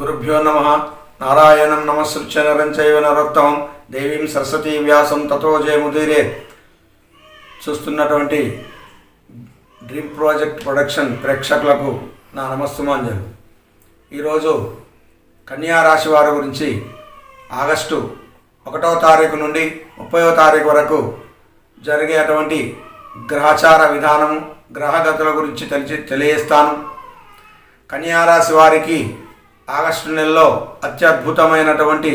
గురుభ్యో నమ నారాయణం నమస్సృత్య నరంచైవ నరోత్తమం దేవీం సరస్వతీ వ్యాసం తతో జయముదీరే చూస్తున్నటువంటి డ్రీమ్ ప్రాజెక్ట్ ప్రొడక్షన్ ప్రేక్షకులకు నా నమస్తమాంజలు ఈరోజు కన్యా రాశి వారి గురించి ఆగస్టు ఒకటవ తారీఖు నుండి ముప్పైవ తారీఖు వరకు జరిగేటువంటి గ్రహచార విధానము గ్రహగతుల గురించి తెలిసి తెలియజేస్తాను. కన్యారాశి వారికి ఆగస్టు నెలలో అత్యద్భుతమైనటువంటి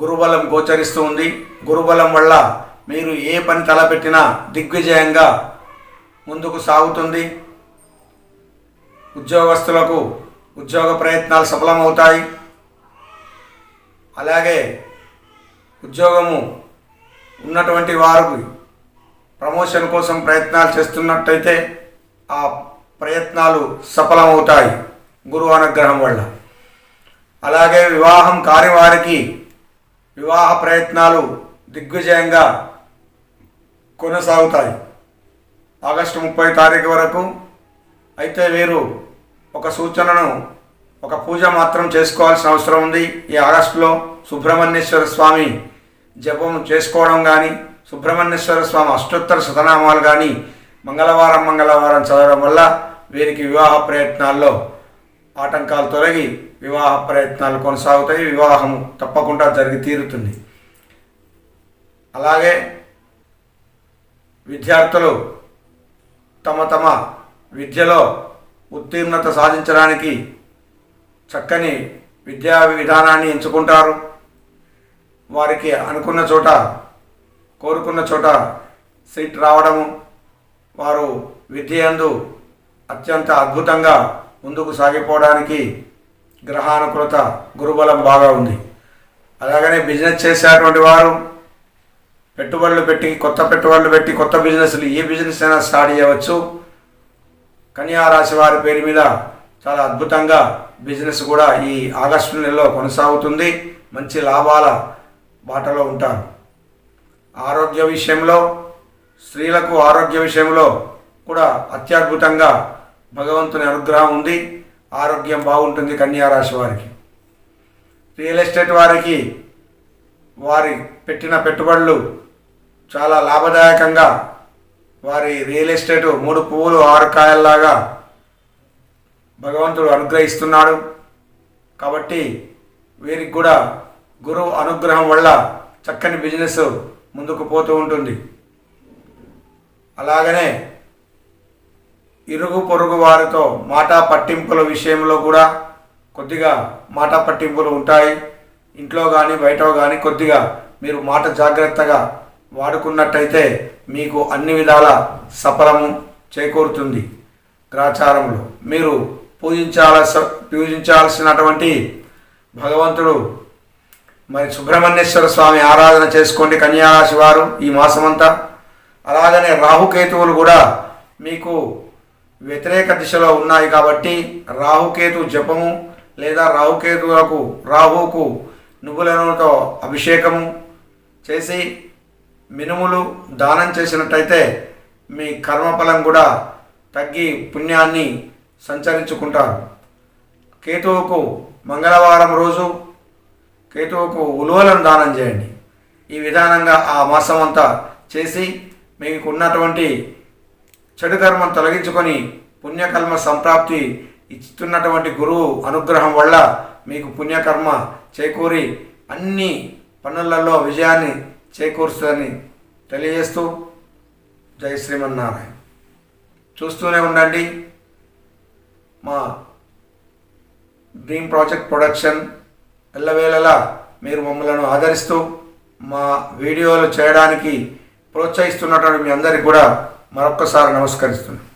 గురుబలం గోచరిస్తూ ఉంది. గురుబలం వల్ల మీరు ఏ పని తలపెట్టినా దిగ్విజయంగా ముందుకు సాగుతుంది. ఉద్యోగస్తులకు ఉద్యోగ ప్రయత్నాలు సఫలమవుతాయి. అలాగే ఉద్యోగము ఉన్నటువంటి వారికి ప్రమోషన్ కోసం ప్రయత్నాలు చేస్తున్నట్టయితే ఆ ప్రయత్నాలు సఫలమవుతాయి. గురువు అనుగ్రహం వల్ల. అలాగే వివాహం కాని వారికి వివాహ ప్రయత్నాలు దిగ్విజయంగా కొనసాగుతాయి. ఆగస్టు ముప్పై తారీఖు వరకు అయితే వీరు ఒక సూచనను ఒక పూజ మాత్రం చేసుకోవాల్సిన అవసరం ఉంది. ఈ ఆగస్టులో సుబ్రహ్మణ్యేశ్వర స్వామి జపం చేసుకోవడం కానీ సుబ్రహ్మణ్యేశ్వర స్వామి అష్టోత్తర శతనామాలు కానీ మంగళవారం మంగళవారం చదవడం వల్ల వీరికి వివాహ ప్రయత్నాల్లో ఆటంకాలు తొలగి వివాహ ప్రయత్నాలు కొనసాగుతాయి. వివాహము తప్పకుండా జరిగి తీరుతుంది. అలాగే విద్యార్థులు తమ తమ విద్యలో ఉత్తీర్ణత సాధించడానికి చక్కని విద్యా విధానాన్ని ఎంచుకుంటారు. వారికి అనుకున్న చోట కోరుకున్న చోట సీట్ రావడము వారు విద్యందు అత్యంత అద్భుతంగా ముందుకు సాగిపోవడానికి గ్రహానుకూలత గురుబలం బాగా ఉంది. అలాగనే బిజినెస్ చేసేటువంటి వారు పెట్టుబడులు పెట్టి కొత్త పెట్టుబడులు పెట్టి కొత్త బిజినెస్లు ఏ బిజినెస్ అయినా స్టార్ట్ చేయవచ్చు. కన్యా రాశి వారి పేరు మీద చాలా అద్భుతంగా బిజినెస్ కూడా ఈ ఆగస్టు నెలలో కొనసాగుతుంది. మంచి లాభాల బాటలో ఉంటారు. ఆరోగ్య విషయంలో స్త్రీలకు ఆరోగ్య విషయంలో కూడా అత్యద్భుతంగా భగవంతుని అనుగ్రహం ఉంది ఆరోగ్యం బాగుంటుంది కన్యారాశి వారికి. రియల్ ఎస్టేట్ వారికి వారి పెట్టిన పెట్టుబడులు చాలా లాభదాయకంగా వారి రియల్ ఎస్టేటు మూడు పువ్వులు ఆరు కాయల్లాగా భగవంతుడు అనుగ్రహిస్తున్నాడు. కాబట్టి వీరికి కూడా గురువు అనుగ్రహం వల్ల చక్కని బిజినెస్ ముందుకు పోతూ ఉంటుంది. అలాగనే ఇరుగు పొరుగు వారితో మాట పట్టింపుల విషయంలో కూడా కొద్దిగా మాట పట్టింపులు ఉంటాయి. ఇంట్లో కానీ బయట కానీ కొద్దిగా మీరు మాట జాగ్రత్తగా వాడుకున్నట్టయితే మీకు అన్ని విధాల సఫలము చేకూరుతుంది. గ్రాచారంలో మీరు పూజించాల్సి పూజించాల్సినటువంటి భగవంతుడు మరి సుబ్రహ్మణ్యేశ్వర స్వామి ఆరాధన చేసుకోండి కన్యారాశి వారు ఈ మాసమంతా. అలాగనే రాహుకేతువులు కూడా మీకు వ్యతిరేక దిశలో ఉన్నాయి కాబట్టి రాహుకేతు జపము లేదా రాహుకేతువులకు రాహుకు నువ్వుల నూనెతో అభిషేకము చేసి మినుములు దానం చేసినట్టయితే మీ కర్మఫలం కూడా తగ్గి పుణ్యాన్ని సంచరించుకుంటారు. కేతువుకు మంగళవారం రోజు కేతువుకు ఉలువలను దానం చేయండి. ఈ విధానంగా ఆ మాసం అంతా చేసి మీకు ఉన్నటువంటి చెడుకర్మం తొలగించుకొని పుణ్యకర్మ సంప్రాప్తి ఇస్తున్నటువంటి గురువు అనుగ్రహం వల్ల మీకు పుణ్యకర్మ చేకూరి అన్ని పనులలో విజయాన్ని చేకూరుస్తుందని తెలియజేస్తూ జై శ్రీమన్నారాయణ. చూస్తూనే ఉండండి. మా డ్రీమ్ ప్రాజెక్ట్ ప్రొడక్షన్ ఎల్లవేళలా మీరు మమ్మలను ఆదరిస్తూ మా వీడియోలు చేయడానికి ప్రోత్సహిస్తున్నటువంటి మీ అందరికి కూడా మరొక్కసారి నమస్కరిస్తున్నాను